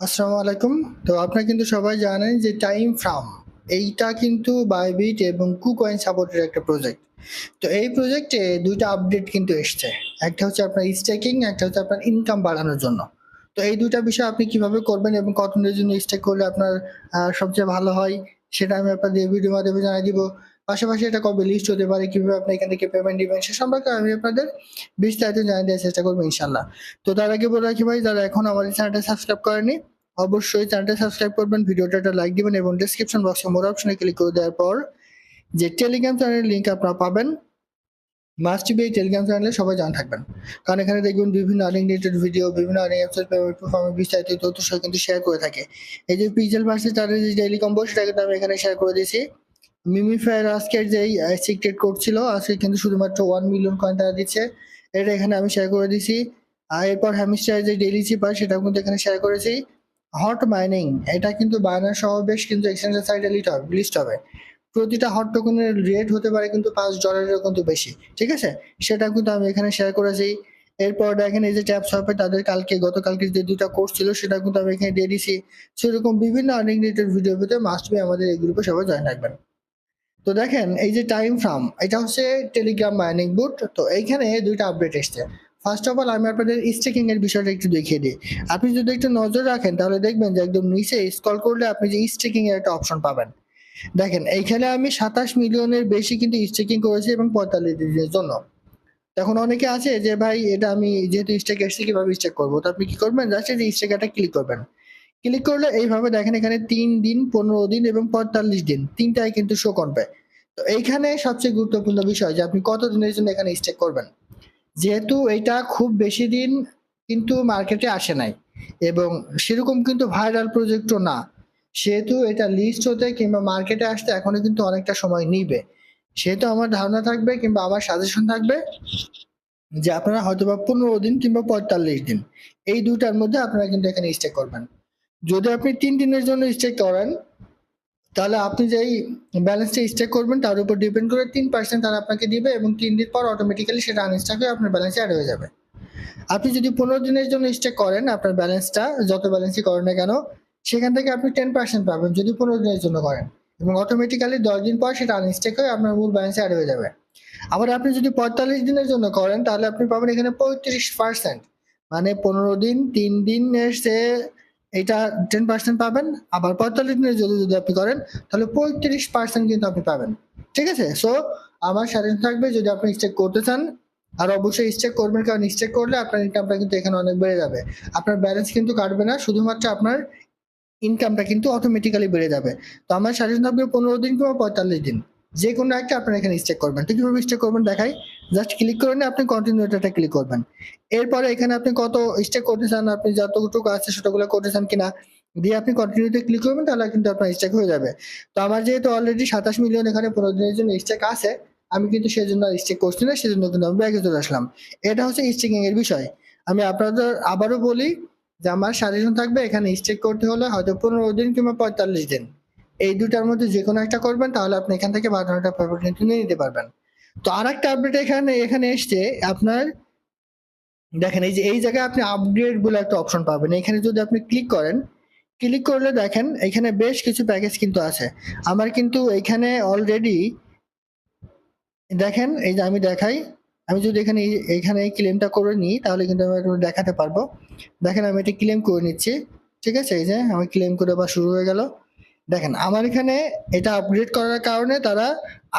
আসসালামু আলাইকুম। তো আপনারা কিন্তু সবাই জানেন যে টাইম ফ্রাম, এইটা কিন্তু বাইবিট এবং কুকয়েন সাপোর্টের একটা প্রজেক্ট তো এই প্রজেক্টে দুইটা আপডেট কিন্তু এসছে। একটা হচ্ছে আপনার স্টেকিং একটা হচ্ছে আপনার ইনকাম বাড়ানোর জন্য। তো এই দুইটা বিষয় আপনি কীভাবে করবেন এবং কতদিনের জন্য স্টেক করলে আপনার সবচেয়ে ভালো হয়, সেটা আমি আপনাদের ভিডিও মাধ্যমে জানিয়ে দিব। পাশাপাশি এটা কবে লিস্ট হতে পারে, কীভাবে আপনি এখান থেকে পেমেন্ট দিবেন সে সম্পর্কে আমি আপনাদের বিস্তারিত জানিয়ে দেওয়ার চেষ্টা করব ইনশাল্লাহ তো তার আগে বলে রাখি ভাই, যারা এখন আমাদের চ্যানেলটা সাবস্ক্রাইব করেনি অবশ্যই চ্যানেলটা সাবস্ক্রাইব করবেন ভিডিওটা একটা লাইক দিবেন এবং ডেসক্রিপশন বক্সে মোর অপশনে ক্লিক করে দেওয়ার পর যে টেলিগ্রাম চ্যানেলের লিঙ্ক আপনারা পাবেন মাস্ট বি এই টেলিগ্রাম চ্যানেলে সবাই জানা থাকবেন। কারণ এখানে দেখবেন বিভিন্ন আর্নিং রিলেটেড ভিডিও বিভিন্ন আর্নিং ওয়েবসাইট পেমেন্ট পারফরমেন্স বিস্তারিত তথ্য সহ কিন্তু শেয়ার করে থাকে। এই যে পিজেল ভার্সেস তাদের যে ডেইলি কম্বো সেটা কিন্তু আমি এখানে শেয়ার করে দিয়েছি। মিমিফায়ার আজকের যেই সিক্রেট কোড ছিল, আজকে কিন্তু শুধুমাত্র ওয়ান মিলিয়ন কয়েন তারা দিচ্ছে। এটা এখানে আমি শেয়ার করে দিয়েছি আর এরপর হ্যামিস্টার যে ডেইলি চিপার সেটাও কিন্তু এখানে শেয়ার করেছি। হট মাইনিং এটা কিন্তু বায়নার সহ বেশ কিন্তু এক্সচেঞ্জের সাইডে লিট হবে লিস্ট হবে। প্রতিটা হট টোকেনের রেট হতে পারে কিন্তু পাঁচ ডলারেরও কিন্তু বেশি, ঠিক আছে? সেটা কিন্তু আমি এখানে শেয়ার করেছি। এরপর দেখেন এই যে ট্যাপস হবে, তাদের কালকে, গতকালকে যে দুটা কোর্স ছিল সেটা কিন্তু আমি এখানে দিয়ে দিছি। সেরকম বিভিন্ন আর্নিং রিলেটেড ভিডিও পেতে মাস্ট বি আমাদের এই গ্রুপে সবাই জয়েন থাকবেন। তো দেখেন, এই যে টাইম ফ্রাম এটা হচ্ছে টেলিগ্রাম মাইনিং বুট তো এইখানে দুইটা আপডেট এসছে। ফার্স্ট অফ অল আমি আপনাদের স্টেকিং এর বিষয়টা একটু দেখিয়ে দিই। আপনি যদি একটু নজর রাখেন, তাহলে দেখবেন যে একদম নিচে স্কল করলে আপনি যে স্টেকিং এর একটা অপশন পাবেন। দেখেন, এইখানে আমি সাতাশ মিলিয়নের বেশি কিন্তু স্টেকিং করেছি এবং পঁয়তাল্লিশ দিনের জন্য। তখন অনেকে আছে যে, ভাই, এটা আমি যেহেতু স্টেক এসছে, কীভাবে স্টেক করব? তো আপনি কি করবেন? জাস্ট এই স্টেকারটা ক্লিক করবেন। ক্লিক করলে এইভাবে দেখেন এখানে তিন দিন, পনেরো দিন এবং পঁয়তাল্লিশ দিন। তিনটাই কিন্তু শো করবে। তো এইখানে সবচেয়ে গুরুত্বপূর্ণ বিষয় যে আপনি কত দিনের জন্য এখানে স্টেক করবেন। যেহেতু এটা খুব বেশি দিন কিন্তু মার্কেটে আসে নাই এবং সেরকম কিন্তু ভাইরাল প্রজেক্টও না। সেহেতু এটা লিস্ট হতে কিংবা মার্কেটে আসতে এখনও কিন্তু অনেকটা সময় নিবে। সেহেতু আমার ধারণা থাকবে কিংবা আমার সাজেশন থাকবে যে আপনারা হয়তো বা পনেরো দিন কিংবা পঁয়তাল্লিশ দিন এই দুইটার মধ্যে আপনারা কিন্তু এখানে স্টেক করবেন। যদি আপনি তিন দিনের জন্য স্টেক করেন, তাহলে আপনি যেই ব্যালেন্সটা স্টেক করবেন, তার উপর ডিপেন্ড করে তিন পার্সেন্ট তারা আপনাকে দিবে এবং তিন দিন পর অটোমেটিক্যালি সেটা আনস্টাক হয়ে আপনার ব্যালেন্সে অ্যাড হয়ে যাবে। আপনি যদি পনেরো দিনের জন্য স্টেক করেন, আপনার ব্যালেন্সটা যত ব্যালেন্সই করেন না কেন, সেখান থেকে আপনি টেন পার্সেন্ট পাবেন যদি পনেরো দিনের জন্য করেন এবং অটোমেটিক্যালি দশ দিন পর সেটা আনস্টেক হয়ে আপনার মূল ব্যালেন্সে অ্যাড হয়ে যাবে। আবার আপনি যদি পঁয়তাল্লিশ দিনের জন্য করেন, তাহলে আপনি পাবেন এখানে পঁয়ত্রিশ পার্সেন্ট মানে পনেরো দিন, তিন দিনের সে এটা টেন পার্সেন্ট পাবেন, আবার পঁয়তাল্লিশ দিনের যদি যদি আপনি করেন, তাহলে পঁয়ত্রিশ পার্সেন্ট কিন্তু আপনি পাবেন। ঠিক আছে? সো আমার সাজেশন থাকবে, যদি আপনি স্টেক করতে চান, আর অবশ্যই স্টেক করবেন, কারণ স্টেক করলে আপনার ইনকামটা কিন্তু এখানে অনেক বেড়ে যাবে। আপনার ব্যালেন্স কিন্তু কাটবে না, শুধুমাত্র আপনার ইনকামটা কিন্তু অটোমেটিক্যালি বেড়ে যাবে। তো আমার সাজেশন থাকবে পনেরো দিন কিংবা পঁয়তাল্লিশ দিন। যে কোনো একটা আপনার এখানে স্টেক করবেন। তো কীভাবে স্টেক করবেন দেখাই? জাস্ট ক্লিক করে আপনি কন্টিনিউটারটা ক্লিক করবেন। এরপরে এখানে আপনি কত স্টেক করতে চান, আপনি যতটুকু আছে সেটাগুলো করতে চান কিনা দিয়ে আপনি কন্টিনিউতে ক্লিক করবেন, তাহলে কিন্তু আপনার স্টেক হয়ে যাবে। তো আমার যেহেতু অলরেডি সাতাশ মিলিয়ন এখানে পনেরো দিনের জন্য স্টেক আছে, আমি কিন্তু সেজন্য স্টেক করছি না, সেজন্য কিন্তু আমি ব্যাগে চলে আসলাম। এটা হচ্ছে স্টেকিং এর বিষয়। আমি আপনাদের আবারও বলি যে আমার সাজেশন থাকবে, এখানে স্টেক করতে হলে হয়তো পনেরো দিন কিংবা পঁয়তাল্লিশ দিন। এই দুটার মধ্যে যে কোনো একটা করবেন, তাহলে আপনি এখান থেকে বারো ঘণ্টা পেপার কিন্তু নিয়ে নিতে পারবেন। তো আর একটা আপডেট এখানে এখানে এসছে, আপনার দেখেন, এই যে, এই জায়গায় আপনি আপগ্রেড বলে একটা অপশন পাবেন। এখানে যদি আপনি ক্লিক করেন ক্লিক করলে দেখেন, এখানে বেশ কিছু প্যাকেজ কিন্তু আছে। আমার কিন্তু এখানে অলরেডি দেখেন, এই যে আমি দেখাই, আমি যদি এখানে এখানে এই ক্লেমটা করে নিই, তাহলে কিন্তু আমি একটু দেখাতে পারব। দেখেন, আমি এটা ক্লেম করে নিচ্ছি, ঠিক আছে? এই যে, আমি ক্লেম করে বা শুরু হয়ে গেল। দেখেন, আমার এখানে এটা আপগ্রেড করার কারণে তারা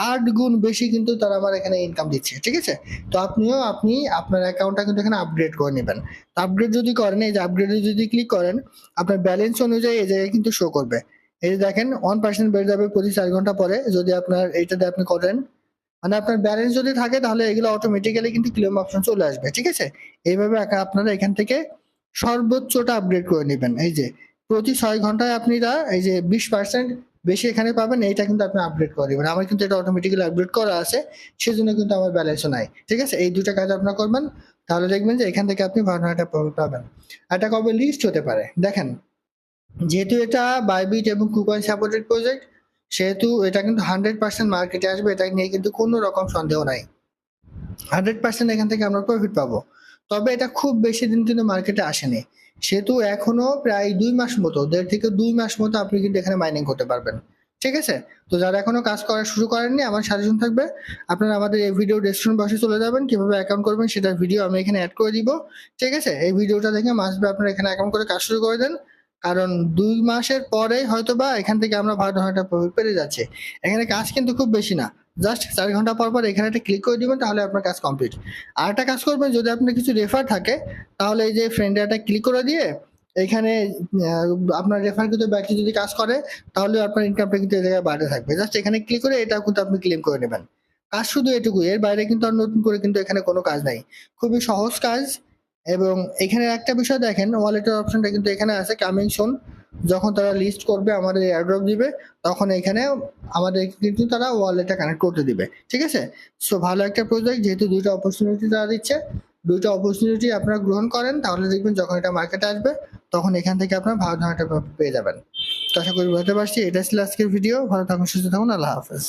আট গুণ বেশি কিন্তু তারা আমার এখানে ইনকাম দিচ্ছে, ঠিক আছে? তো আপনিও, আপনি আপনার অ্যাকাউন্টটা কিন্তু এখানে আপগ্রেড করে নেবেন। আপগ্রেড যদি করেন, এই যে আপগ্রেডে যদি ক্লিক করেন, আপনার ব্যালেন্স অনুযায়ী এই জায়গায় কিন্তু শো করবে। এই যে দেখেন ওয়ান পার্সেন্ট বেড়ে যাবে প্রতি চার ঘণ্টা পরে যদি আপনার এইটাতে আপনি করেন। মানে আপনার ব্যালেন্স যদি থাকে তাহলে এগুলো অটোমেটিক্যালি কিন্তু ক্লেম অপশন চলে আসবে, ঠিক আছে? এইভাবে আপনারা এখান থেকে সর্বোচ্চটা আপগ্রেড করে নেবেন, এই যে। প্রতি ছয় ঘন্টায় আপনিরা এই যে বিশ পার্সেন্ট বেশি এখানে পাবেন, এইটা কিন্তু আপনি আপডেট করে দেবেন। আমার কিন্তু এটা অটোমেটিক্যালি আপডেট করা আছে, সেজন্য কিন্তু আমার ব্যালেন্সও নাই। ঠিক আছে? এই দুটা কাজ আপনার করবেন, তাহলে দেখবেন যে এখান থেকে আপনি হাজার পাবেন এটা কবে লিস্ট হতে পারে? দেখেন, যেহেতু এটা বাইবিট এবং কুকয়েন সাপোর্টেড প্রজেক্ট সেহেতু এটা কিন্তু হান্ড্রেড পার্সেন্ট মার্কেটে আসবে, এটা নিয়ে কিন্তু কোনো রকম সন্দেহ নাই। হান্ড্রেড পার্সেন্ট এখান থেকে আমরা প্রফিট পাবো। তবে এটা খুব বেশি দিন কিন্তু মার্কেটে আসেনি। সেহেতু এখনও প্রায় দুই মাস মতো, দেড় থেকে দুই মাস মতো আপনি কিন্তু এখানে মাইনিং করতে পারবেন। ঠিক আছে? তো যারা এখনও কাজ করা শুরু করেননি, আমার সাজেশন থাকবে, আপনারা আমাদের এই ভিডিও ডেসক্রিপশন বক্সে চলে যাবেন, কীভাবে অ্যাকাউন্ট করবেন সেটার ভিডিও আমি এখানে অ্যাড করে দিব। ঠিক আছে? এই ভিডিওটা দেখে মাসবে আপনারা এখানে অ্যাকাউন্ট করে কাজ শুরু করে দেন, কারণ দুই মাসের পরেই হয়তো বা এখান থেকে আমরা ভালো ধরনের প্রফিট পেয়ে যাচ্ছে। এখানে কাজ কিন্তু খুব বেশি না। জাস্ট চার ঘণ্টা পর পর এখানে একটা ক্লিক করে দিবেন, তাহলে আপনার কাজ কমপ্লিট আর একটা কাজ করবেন, যদি আপনার কিছু রেফার থাকে, তাহলে এই যে ফ্রেন্ডে একটা ক্লিক করে দিয়ে, এখানে আপনার রেফার কিন্তু ব্যাটরি যদি কাজ করে, তাহলে আপনার ইনকামটা কিন্তু এই জায়গায় বাড়তে থাকবে। জাস্ট এখানে ক্লিক করে এটা কিন্তু আপনি ক্লেম করে নেবেন। কাজ শুধু এটুকুই, এর বাইরে কিন্তু আর নতুন করে কিন্তু এখানে কোনো কাজ নাই। খুবই সহজ কাজ এবং এখানে একটা বিষয় দেখেন ওয়ালেটের অপশনটা কিন্তু এখানে আছে কামিং সোন যখন তারা লিস্ট করবে, আমাদের এয়ারড্রপ দিবে, তখন এখানে আমাদের কিন্তু তারা ওয়ালেটটা কানেক্ট করতে দিবে। ঠিক আছে? সো ভালো একটা প্রজেক্ট যেহেতু দুইটা অপরচুনিটি তারা দিচ্ছে, দুইটা অপরচুনিটি আপনারা গ্রহণ করেন, তাহলে দেখবেন যখন এটা মার্কেটে আসবে, তখন এখান থেকে আপনারা ভালো ধরনের পেয়ে যাবেন। তো আশা করি বুঝতে পারছি এটা ছিল আজকের ভিডিও ভালো থাকুন, সুস্থ থাকুন, আল্লাহ হাফেজ।